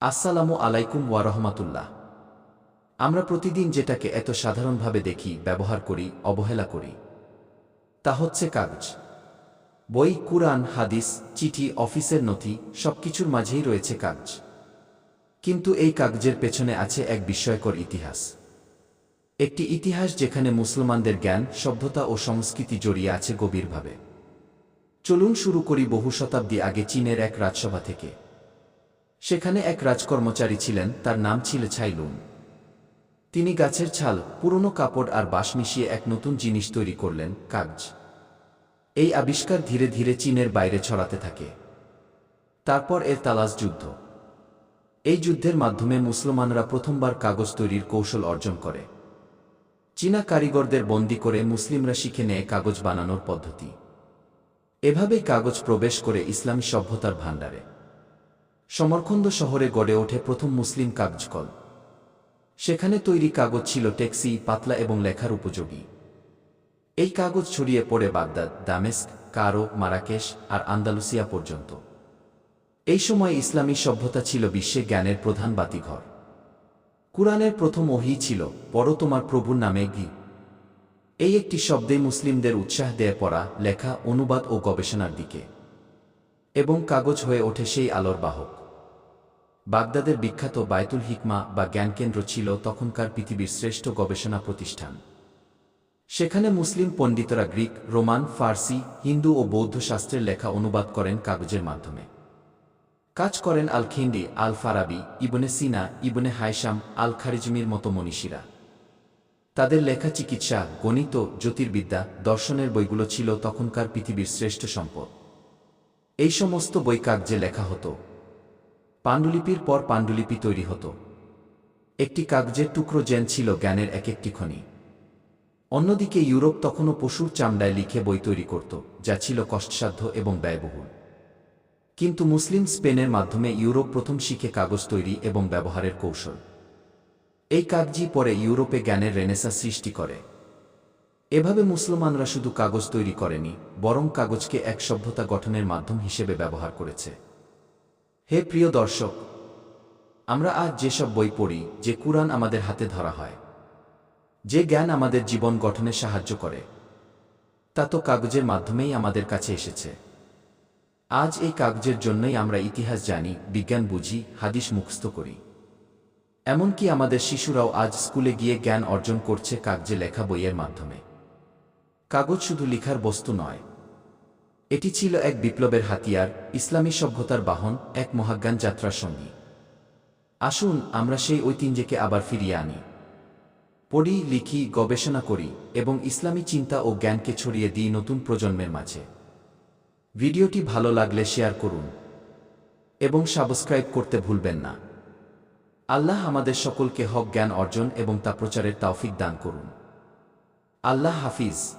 আসসালামু আলাইকুম ওয়ারহমাতুল্লাহ আমরা প্রতিদিন যেটাকে এত সাধারণভাবে দেখি, ব্যবহার করি, অবহেলা করি, তা হচ্ছে কাগজ। বই, কুরআন, হাদিস, চিঠি, অফিসের নথি, সবকিছুর মাঝেই রয়েছে কাগজ। কিন্তু এই কাগজের পেছনে আছে এক বিস্ময়কর ইতিহাস। একটি ইতিহাস যেখানে মুসলমানদের জ্ঞান, সভ্যতা ও সংস্কৃতি জড়িয়ে আছে গভীরভাবে। চলুন শুরু করি বহু শতাব্দী আগে চীনের এক রাজসভা থেকে। সেখানে এক রাজকর্মচারী ছিলেন, তার নাম ছিল ছাইলুন তিনি গাছের ছাল, পুরনো কাপড় আর বাঁশ মিশিয়ে এক নতুন জিনিস তৈরি করলেন, কাগজ। এই আবিষ্কার ধীরে ধীরে চীনের বাইরে ছড়াতে থাকে। তারপর এর তালাস যুদ্ধ। এই যুদ্ধের মাধ্যমে মুসলমানরা প্রথমবার কাগজ তৈরির কৌশল অর্জন করে। চীনা কারিগরদের বন্দি করে মুসলিমরা শিখে নেয় কাগজ বানানোর পদ্ধতি। এভাবেই কাগজ প্রবেশ করে ইসলামী সভ্যতার ভাণ্ডারে। সমরখন্দ শহরে গড়ে ওঠে প্রথম মুসলিম কাগজকল। সেখানে তৈরি কাগজ ছিল ট্যাক্সি পাতলা এবং লেখার উপযোগী। এই কাগজ ছড়িয়ে পড়ে বাগদাদ, দামেস্ক, কারও, মারাকেশ আর আন্দালুসিয়া পর্যন্ত। এই সময় ইসলামী সভ্যতা ছিল বিশ্বে জ্ঞানের প্রধান বাতিঘর। কুরআনের প্রথম ওহি ছিল, পড়ো তোমার প্রভুর নামে গি এই একটি শব্দে মুসলিমদের উৎসাহ দেয় পড়া, লেখা, অনুবাদ ও গবেষণার দিকে। এবং কাগজ হয়ে ওঠে সেই আলোর বাহক। বাগদাদের বিখ্যাত বায়তুল হিকমা বা জ্ঞানকেন্দ্র ছিল তখনকার পৃথিবীর শ্রেষ্ঠ গবেষণা প্রতিষ্ঠান। সেখানে মুসলিম পণ্ডিতরা গ্রিক, রোমান, ফার্সি, হিন্দু ও বৌদ্ধ শাস্ত্রের লেখা অনুবাদ করেন কাগজের মাধ্যমে। কাজ করেন আল খিন্ডি আল ফারাবি ইবনে সিনা, ইবনে হাইসাম আল খারিজমির মতো মনীষীরা। তাদের লেখা চিকিৎসা, গণিত, জ্যোতির্বিদ্যা, দর্শনের বইগুলো ছিল তখনকার পৃথিবীর শ্রেষ্ঠ সম্পদ। এই সমস্ত বই কাগজে লেখা হতো। পাণ্ডুলিপির পর পাণ্ডুলিপি তৈরি হতো। একটি কাগজের টুকরো জেন ছিল জ্ঞানের এক একটি খনি। অন্যদিকে ইউরোপ তখনও পশুর চামড়ায় লিখে বই তৈরি করত, যা ছিল কষ্টসাধ্য এবং ব্যয়বহুল। কিন্তু মুসলিম স্পেনের মাধ্যমে ইউরোপ প্রথম শিখে কাগজ তৈরি এবং ব্যবহারের কৌশল। এই কাগজই পরে ইউরোপে জ্ঞানের রেনেসা সৃষ্টি করে। এভাবে মুসলমানরা শুধু কাগজ তৈরি করেনি, বরং কাগজকে এক সভ্যতা গঠনের মাধ্যম হিসেবে ব্যবহার করেছে। হে প্রিয় দর্শক, আমরা আজ যেসব বই পড়ি, যে কুরআন আমাদের হাতে ধরা হয়, যে জ্ঞান আমাদের জীবন গঠনে সাহায্য করে, তা তো কাগজের মাধ্যমেই আমাদের কাছে এসেছে। আজ এই কাগজের জন্যই আমরা ইতিহাস জানি, বিজ্ঞান বুঝি, হাদিস মুখস্থ করি। এমনকি আমাদের শিশুরাও আজ স্কুলে গিয়ে জ্ঞান অর্জন করছে কাগজে লেখা বইয়ের মাধ্যমে। কাগজ শুধু লিখার বস্তু নয়। এটি ছিল এক বিপ্লবের হাতিয়ার, ইসলামী সভ্যতার বাহন, এক মহাজ্ঞান যাত্রার সঙ্গী। আসুন, আমরা সেই ঐতিহ্যকে আবার ফিরিয়ে আনি। পড়ি, লিখি, গবেষণা করি এবং ইসলামী চিন্তা ও জ্ঞানকে ছড়িয়ে দিই নতুন প্রজন্মের মাঝে। ভিডিওটি ভালো লাগলে শেয়ার করুন এবং সাবস্ক্রাইব করতে ভুলবেন না। আল্লাহ আমাদের সকলকে হক, জ্ঞান অর্জন এবং তা প্রচারের তাওফিক দান করুন। আল্লাহ হাফিজ।